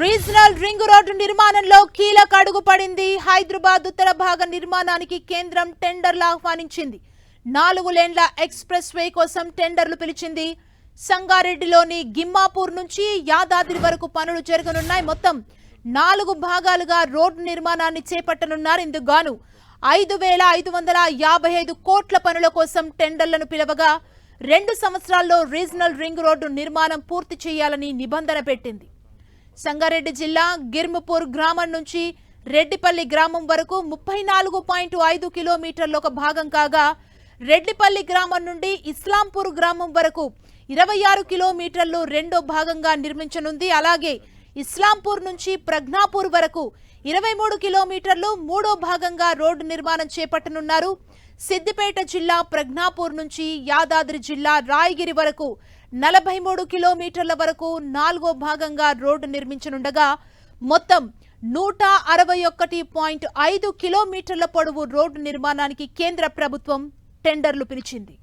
Regional ring road నిర్మాణంలో కీలక అడుగు పడింది. హైదరాబాద్ ఉత్తర భాగ నిర్మాణానికి కేంద్రం టెండర్లు ఆహ్వానించింది. నాలుగు లేన్ల ఎక్స్ప్రెస్ వే కోసం టెండర్లు పిలిచింది. సంగారెడ్డిలోని గిమ్మాపూర్ నుంచి యాదాద్రి వరకు పనులు జరగనున్నాయి. మొత్తం నాలుగు భాగాలుగా రోడ్డు నిర్మాణాన్ని చేపట్టనున్నారు ఇందుకు గాను ఐదు వేల ఐదు వందల యాభై ఐదు కోట్ల పనుల కోసం టెండర్లను పిలవగా రెండు సంవత్సరాల్లో రీజనల్ రింగ్ రోడ్డు నిర్మాణం పూర్తి చేయాలని నిబంధన పెట్టింది. సంగారెడ్డి జిల్లా గిర్మపూర్ గ్రామం నుంచి రెడ్డిపల్లి గ్రామం వరకు ముప్పై నాలుగు పాయింట్ ఐదు కిలోమీటర్ల ఒక భాగం కాగా రెడ్డిపల్లి గ్రామం నుండి ఇస్లాంపూర్ గ్రామం వరకు ఇరవై ఆరు కిలోమీటర్లు రెండో భాగంగా నిర్మించనుంది. అలాగే ఇస్లాంపూర్ నుంచి ప్రజ్ఞాపూర్ వరకు ఇరవై మూడు కిలోమీటర్లు మూడో భాగంగా రోడ్డు నిర్మాణం చేపట్టనున్నారు. సిద్దిపేట జిల్లా ప్రజ్ఞాపూర్ నుంచి యాదాద్రి జిల్లా రాయగిరి వరకు నలభై మూడు కిలోమీటర్ల వరకు నాలుగో భాగంగా రోడ్డు నిర్మించనుండగా మొత్తం నూట అరవై ఒకటి పాయింట్ ఐదు కిలోమీటర్ల పొడవు రోడ్డు నిర్మాణానికి కేంద్ర ప్రభుత్వం టెండర్లు పిలిచింది.